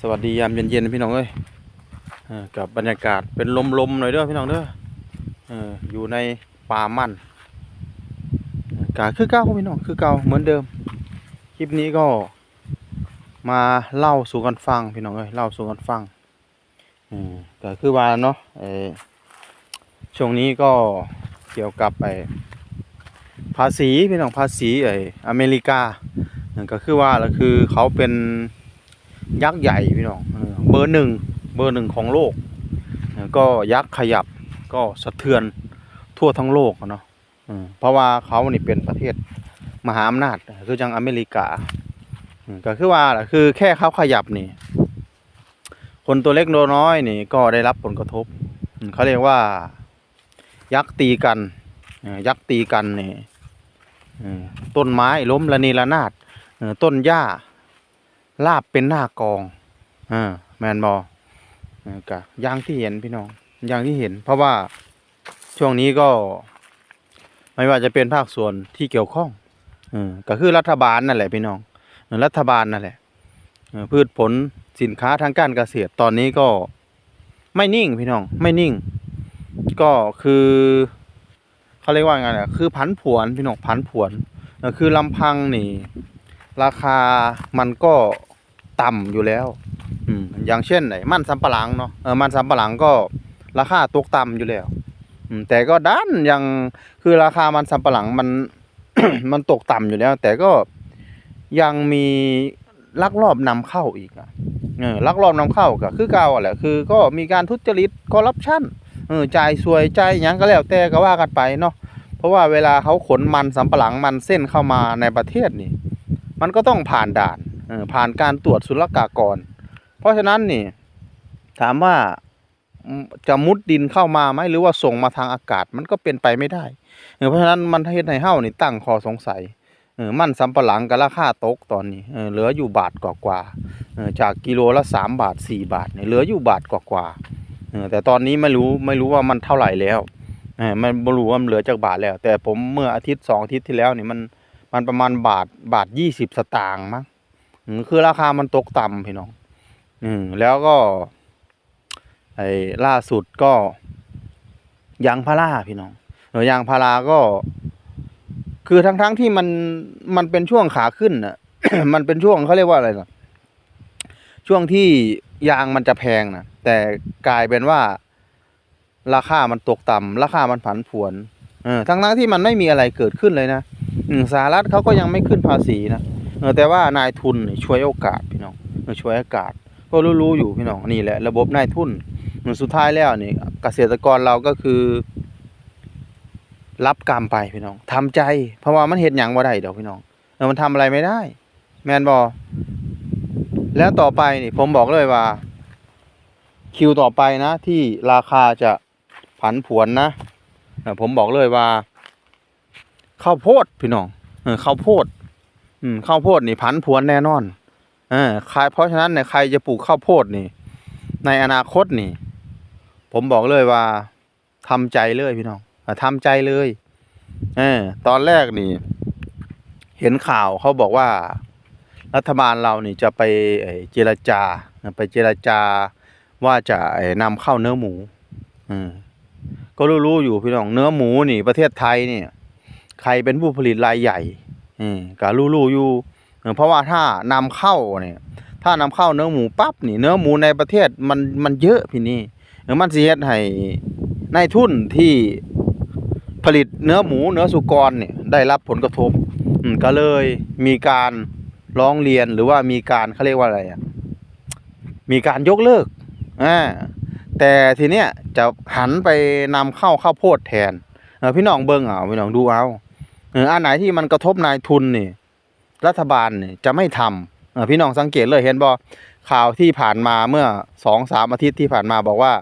สวัสดียามเย็นๆพี่น้องเอ้ยกับบรรยากาศเป็นลมๆหน่อยเด้อพี่น้องเด้ออยู่ในป่ามันกาคือเก่าพี่น้องคือเก่าเหมือนเดิม คลิปนี้ก็มาเล่าสู่กันฟังพี่น้องเอ้ยเล่าสู่กันฟังอืมก็คือว่าเนาะช่วงนี้ก็เกี่ยวกับไอ้ภาษีพี่น้องภาษีไอ้อเมริกาก็คือว่าแล้วคือเขาเป็น ยักษ์ใหญ่พี่น้องเออเบอร์หนึ่งเบอร์หนึ่งของโลกเออก็ยักษ์ขยับก็สะเทือนทั่วทั้งโลกอะเนาะอืมเพราะว่าเขานี่เป็นประเทศมหาอำนาจคือจังอเมริกาอืมก็คือว่าล่ะคือแค่เขาขยับนี่ คนตัวเล็กตัวน้อยนี่ก็ได้รับผลกระทบอืมเขาเรียกว่า ยักษ์ตีกันเออยักษ์ตีกันนี่เออต้นไม้ล้มระเนระนาดเออต้นหญ้า ลาบเป็นหน้ากองอ่าแมนบออ่ากะอย่างที่เห็นพี่น้องอย่างที่เห็น เพราะว่าช่วงนี้ก็ ไม่ว่าจะเป็นภาคส่วนที่เกี่ยวข้องอก็คือรัฐบาลนั่นแหละพี่น้องรัฐบาลนั่นแหละพืชผลสินค้าทางการเกษตรตอนนี้ก็ไม่นิ่งพี่น้องไม่นิ่ง ก็คือเขาเรียกว่าไงอะคือผันผวนพี่น้องผันผวนคือลำพังนี่ ราคามันก็ ต่ำอยู่แล้ว อืมอย่างเช่นไหนมันสำปะหลังเนาะเออมันสำปะหลังก็ราคาตกต่ำอยู่แล้ว อืมแต่ก็ดันยังคือราคามันสำปะหลังมันมันตกต่ำอยู่แล้ว แต่ก็ยังมีลักลอบนำเข้าอีกอะเออลักลอบนำเข้าก็คือเก่าอะแหละคือ ก็มีการทุจริตคอร์รัปชันเออจ่ายสวยจ่ายหยังก็แล้วแต่ก็ว่ากันไปเนาะเพราะว่าเวลาเขาขนมันสำปะหลังมันเส้นเข้ามาในประเทศนี่ มันก็ต้องผ่านด่านเออ ผ่านการตรวจศุลกากร เพราะฉะนั้นนี่ถามว่าจะมุดดินเข้ามาไหมหรือว่าส่งมาทางอากาศมันก็เป็นไปไม่ได้ เพราะฉะนั้นมันเฮ็ดให้เฮ้านี่ตั้งข้อสงสัยมันสำปะหลังก็ราคาตกตอนนี้เหลืออยู่บาทกว่าๆเออจากกิโลละสามบาทสี่บาทเนี่ยเหลืออยู่บาทกว่าๆเออแต่ตอนนี้ไม่รู้ไม่รู้ว่ามันเท่าไหร่แล้วมันบ่รู้ว่ามันเหลือจากบาทแล้ว แต่ผมเมื่ออาทิตย์สองอาทิตย์ที่แล้วนี่มันมันประมาณบาทบาทยี่สิบสตางค์มั้ง คือราคามันตกต่ำพี่น้อง อืมแล้วก็ ไอ้ล่าสุดก็ยางพาราพี่น้องเออยางพาราก็ คือทั้งๆที่มันมันเป็นช่วงขาขึ้นน่ะ มันเป็นช่วงเขาเรียกว่าอะไรล่ะ ช่วงที่ยางมันจะแพงนะแต่กลายเป็นว่า ราคามันตกต่ำราคามันผันผวนเออทั้งๆที่มันไม่มีอะไรเกิดขึ้นเลยนะอืสหรัฐเขาก็ยังไม่ขึ้นภาษีนะ แต่ว่านายทุนช่วยโอกาสพี่น้องช่วยโอกาสก็รู้ๆอยู่พี่น้องนี่แหละระบบนายทุนสุดท้ายแล้วนี่เกษตรกรเราก็คือ รับกรรมไปพี่น้องทำใจ เพราะว่ามันเฮ็ดหยังบ่าได้เดอกพี่น้องเออมันทำอะไรไม่ได้ แมนบ่แล้วต่อไปนี่ผมบอกเลยว่า คิวต่อไปนะ ที่ราคาจะผันผวนนะผมบอกเลยว่าข้าวโพดพี่น้องเออข้าวโพด อืมข้าวโพดนี่ผันผวนแน่นอนเออใครเพราะฉะนั้นเนี่ยใครจะปลูกข้าวโพดนี่ ในอนาคตนี่ ผมบอกเลยว่าทำใจเลยพี่น้องอะทำใจเลยเออตอนแรกนี่ เห็นข่าวเขาบอกว่า รัฐบาลเรานี่จะไปเจรจาไปเจรจาว่าจะเอ่อนำเข้าเนื้อหมูอืมก็รู้ๆอยู่พี่น้องเนื้อหมูนี่ ประเทศไทยเนี่ย ใครเป็นผู้ผลิตรายใหญ่ อืมก็รู้ๆอยู่เพราะว่าถ้านำเข้าเนี่ย ถ้านำเข้าเนื้อหมูปั๊บนี่ เนื้อหมูในประเทศมันมันเยอะพี่นี่มันสิเฮ็ดให้นายทุนที่ผลิตเนื้อหมูเนื้อสุกรเนี่ยได้รับผลกระทบอืมก็เลยมีการร้องเรียนหรือว่ามีการเขาเรียกว่าอะไรอะมีการยกเลิกอ่าแต่ทีเนี้ยจะหันไปนำเข้าข้าวโพดแทนเออพี่น้องเบิ่งเอาพี่น้องดูเอา เอออันไหนที่มันกระทบนายทุนนี่ รัฐบาลนี่จะไม่ทำเออพี่น้องสังเกตเลยเห็นบ่ข่าวที่ผ่านมาเมื่อสองสามอาทิตย์ที่ผ่านมาบอกว่า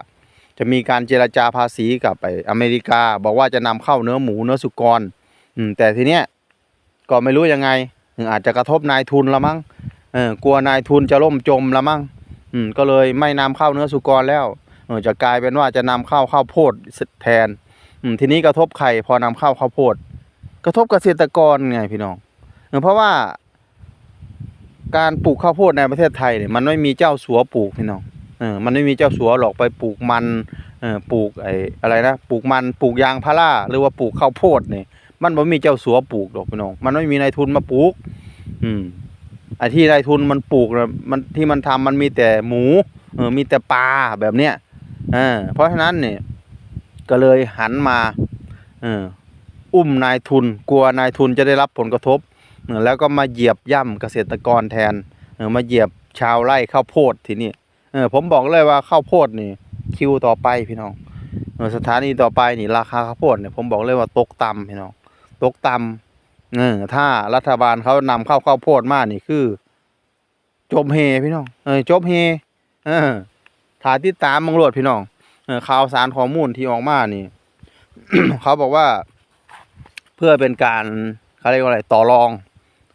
จะมีการเจรจาภาษีกับไปอเมริกา บอกว่าจะนำเข้าเนื้อหมูเนื้อสุกร อืมแต่ทีเนี้ยก็ไม่รู้ยังไงอาจจะกระทบนายทุนละมั้งเออกลัวนายทุนจะล่มจมละมั้งอืมก็เลยไม่นำเข้าเนื้อสุกรแล้วเออจะกลายเป็นว่าจะนำเข้าข้าวโพดแทนอืมทีนี้กระทบใครพอนำเข้าข้าวโพด กระทบเกษตรกรไงพี่น้องเออเพราะว่าการปลูกข้าวโพดในประเทศไทยเนี่ยมันไม่มีเจ้าสัวปลูกพี่น้องเออมันไม่มีเจ้าสัวหรอกไปปลูกมันเออปลูกไอ้อะไรนะปลูกมันปลูกยางพาราหรือว่าปลูกข้าวโพดเนี่ยมันไม่มีเจ้าสัวปลูกหรอกพี่น้อง มันไม่มีนายทุนมาปลูก อืมไอ้ที่นายทุนมันปลูกนะมันที่มันทำมันมีแต่หมูเออมีแต่ปลาแบบเนี้ยเออเพราะฉะนั้นเนี่ยก็เลยหันมาเออ อุ้มนายทุน กลัวนายทุนจะได้รับผลกระทบเออแล้วก็มาเหยียบย่ำเกษตรกรแทนเออมาเหยียบชาวไร่ข้าวโพดทีนี้เออผมบอกเลยว่าข้าวโพดนี่คิวต่อไปพี่น้องเออสถานีต่อไปนี่ราคาข้าวโพดเนี่ยผมบอกเลยว่าตกต่ำพี่น้องตกต่ำเออถ้ารัฐบาลเขานำเข้าข้าวโพดมากนี่คือ จบเฮพี่น้องเออจบเฮเออถ่ายติดตามมังโลดพี่น้องเออข่าวสารข้อมูลที่ออกมานี่ เขาบอกว่า เพื่อเป็นการเขาเรียกว่าอะไรต่อรอง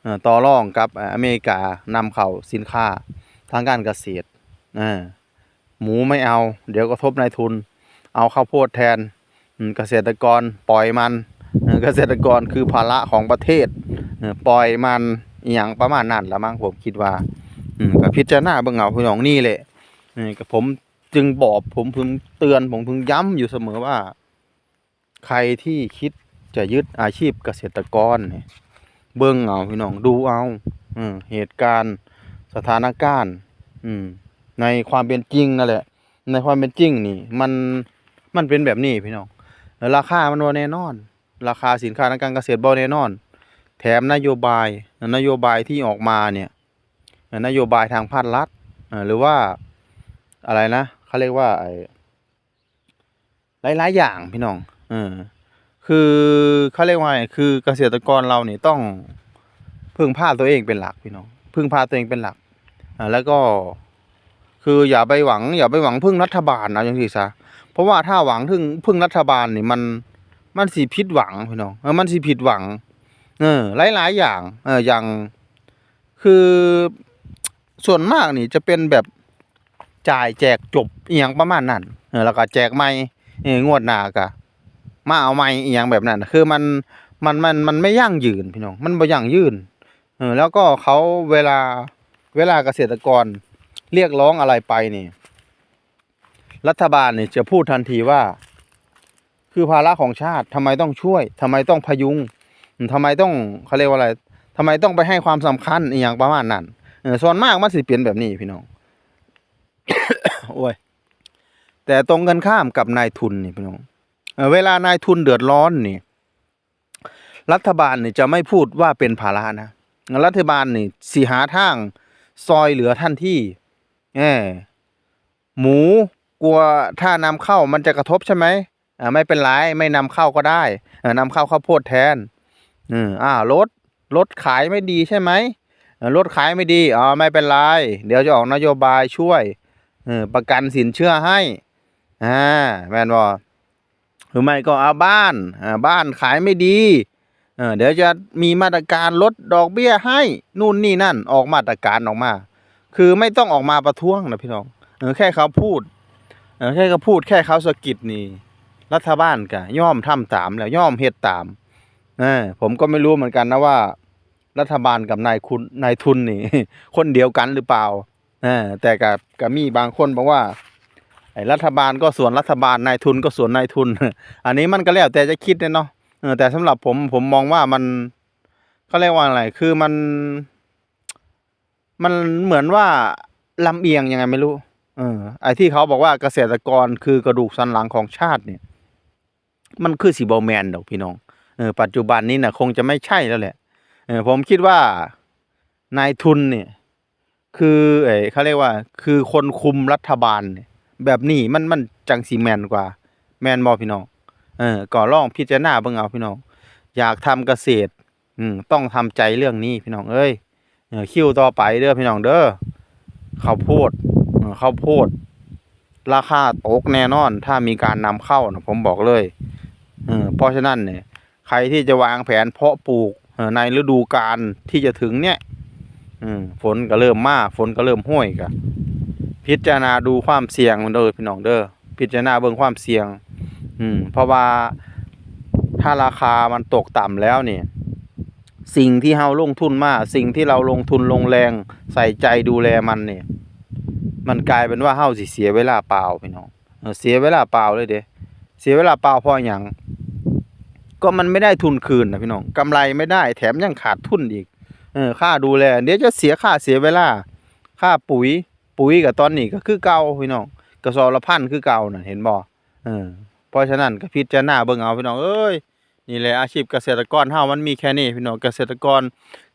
อต่อรองกับอเมริกานำเข้าสินค้าทางการเกษตรหมูไม่เอา เดี๋ยวกระทบนายทุน เอาข้าวโพดแทนเกษตรกรปล่อยมันเกษตรกรคือภาระของประเทศปล่อยมันอย่างประมาณนั้นละมั้งผมคิดว่าก็พิจารณาเบิ่งเอาพี่น้องนี่แหละกับผมจึงบอกผมพึงเตือนผมพึงย้ำอยู่เสมอว่า ใครที่คิด จะยึดอาชีพเกษตรกรเนี่ยเบิ่งเอาพี่น้องดูเอาเออเหตุการณ์สถานการณ์อืในความเป็นจริงนั่นแหละ ในความเป็นจริงนี่ มันมันเป็นแบบนี้พี่น้องราคามันบ่แน่นอน ราคาสินค้าทางการเกษตรบ่แน่นอน แถมนโยบายนโยบายที่ออกมาเนี่ยนโยบายทางภาครัฐหรือว่าอะไรนะเขาเรียกว่าไอ้หลายๆอย่างพี่น้องเออ คือเขาเรียกว่าไงคือเกษตรกรเราเนี่ยต้องพึ่งพาตัวเองเป็นหลักพี่น้องพึ่งพาตัวเองเป็นหลักอ่าแล้วก็คืออย่าไปหวัง อย่าไปหวังพึ่งรัฐบาลนะอย่างที่ซะเพราะว่าถ้าหวังพึ่งพึ่งรัฐบาลนี่มันมันสิผิดหวังพี่น้องเออมันสิผิดหวัง เออหลายๆอย่าง เอออย่างคือส่วนมากนี่จะเป็นแบบจ่ายแจกจบเอียงประมาณนั้นเออแล้วก็แจกใหม่เอองวดหน้าก็ มาเอาใหม่อีหยังแบบนั้นคือมันมันมันมันไม่ยั่งยืนพี่น้องมันบ่ยั่งยืนเออแล้วก็เขาเวลาเวลาเกษตรกรเรียกร้องอะไรไปนี่รัฐบาลนี่จะพูดทันทีว่า คือภาระของชาติทำไมต้องช่วยทำไมต้องพยุงอืมทำไมต้องเขาเรียกว่าอะไรทำไมต้องไปให้ความสำคัญอีหยังประมาณนั้นเออส่วนมากมันสิเป็นแบบนี้พี่น้องโอ้ยแต่ตรงกันข้ามกับนายทุนนี่พี่น้อง เวลานายทุนเดือดร้อนนี่ รัฐบาลนี่จะไม่พูดว่าเป็นภาระนะรัฐบาลนี่สิหาทางซอยเหลือท่านที่แหมหมูกลัวถ้านำเข้ามันจะกระทบใช่ไหมอ่าไม่เป็นไรไม่นำเข้าก็ได้เออนำเข้าข้าวโพดแทนอืมอ่ารถรถขายไม่ดีใช่ไหมรถขายไม่ดีอ๋อไม่เป็นไร เดี๋ยวจะออกนโยบายช่วยอประกันสินเชื่อให้อ่าแมนบ่ห รือไม่ก็เอาบ้านอ่าบ้านขายไม่ดีเออเดี๋ยวจะมีมาตรการลดดอกเบี้ยให้นู่นนี่นั่นออกมาตรการออกมา คือไม่ต้องออกมาประท้วงนะพี่น้องเออแค่เขาพูดเออแค่เขาพูดแค่เขาสะกิดนี่รัฐบาลก็ย่อมทำตามแล้วย่อมเฮ็ดตามเออผมก็ไม่รู้เหมือนกันนะว่า รัฐบาลกับนายคุณนายทุนนี่ คนเดียวกันหรือเปล่าเออแต่กับกับมีบางคนบอกว่า ไอ้รัฐบาลก็ส่วนรัฐบาลนายทุนก็ส่วนนายทุน อันนี้มันก็แล้วแต่จะคิดเนาะเออแต่สำหรับผมผมมองว่ามันเขาเรียกว่าอะไรคือมัน มันเหมือนว่าลำเอียงยังไงไม่รู้เออไอ้ที่เขาบอกว่าเกษตรกรคือกระดูกสันหลังของชาติเนี่ย มันคือสีบอแมนดอกพี่น้องเออปัจจุบันนี้นะคงจะไม่ใช่แล้วแหละเออผมคิดว่านายทุนเนี่ย คือเอ้เขาเรียกว่า คือคนคุมรัฐบาลเนี่ย แบบนี้มันมันจังสีแมนกว่า แมนบอพี่น้องเออก็ลองพิจารณาเบิ่งเอาพี่น้องอยากทำเกษตร อืมต้องทำใจเรื่องนี้พี่น้องเอ้ยเออคิวต่อไปเด้อพี่น้องเด้อข้าวโพดข้าวโพด ราคาตกแน่นอน ถ้ามีการนำเข้านะผมบอกเลยเออเพราะฉะนั้นเนี่ย ใครที่จะวางแผนเพาะปลูกเออในฤดูกาลที่จะถึงเนี่ย อืมฝนก็เริ่มมาฝนก็เริ่มห้วยกะ พิจารณาดูความเสี่ยงมันเด้อพี่น้องเด้อพิจารณาเบิ่งความเสี่ยง อืม เพราะว่าถ้าราคามันตกต่ำแล้วเนี่ยสิ่งที่เฮาลงทุนมาสิ่งที่เราลงทุนลงแรงใส่ใจดูแลมันเนี่ย มันกลายเป็นว่าเฮาสิเสียเวลาเปล่าพี่น้องเสียเวลาเปล่าเลยเด้เสียเวลาเปล่าเพราะหยังก็มันไม่ได้ทุนคืนนะพี่น้องกำไรไม่ได้แถมยังขาดทุนอีกเออค่าดูแลเดี๋ยวจะเสียค่าเสียเวลา ค่าปุ๋ย ปุ๋ยกับตอนนี้ก็คือเก่าพี่น้องกระสอบละพันคือเก่าน่ะเห็นบ่เออเพราะฉะนั้นก็พิจารณาเบิ่งเอาพี่น้องเอ้ยนี่แหละอาชีพเกษตรกรเฮามันมีแค่นี้พี่น้องเกษตรกร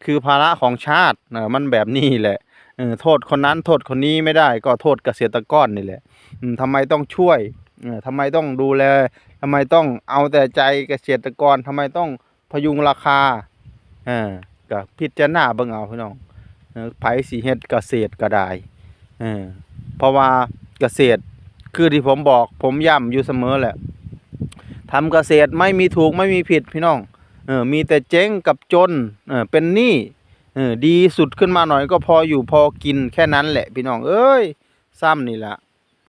คือภาระของชาตินะมันแบบนี้แหละเออโทษคนนั้นโทษคนนี้ไม่ได้ก็โทษเกษตรกรนี่แหละอืมทำไมต้องช่วยเออทำไมต้องดูแลทำไมต้องเอาแต่ใจเกษตรกรทำไมต้องพยุงราคาเออก็พิจารณาเบิ่งเอาพี่น้องไผสิเฮ็ดเกษตรก็ได้ เออเพราะว่าเกษตรคือที่ผมบอกผมย้ำอยู่เสมอแหละทำเกษตรไม่มีถูกไม่มีผิดพี่น้องเออมีแต่เจ๊งกับจนเออเป็นหนี้เออดีสุดขึ้นมาหน่อยก็พออยู่พอกินแค่นั้นแหละพี่น้องเอ้ยซ้ำนี่แหละ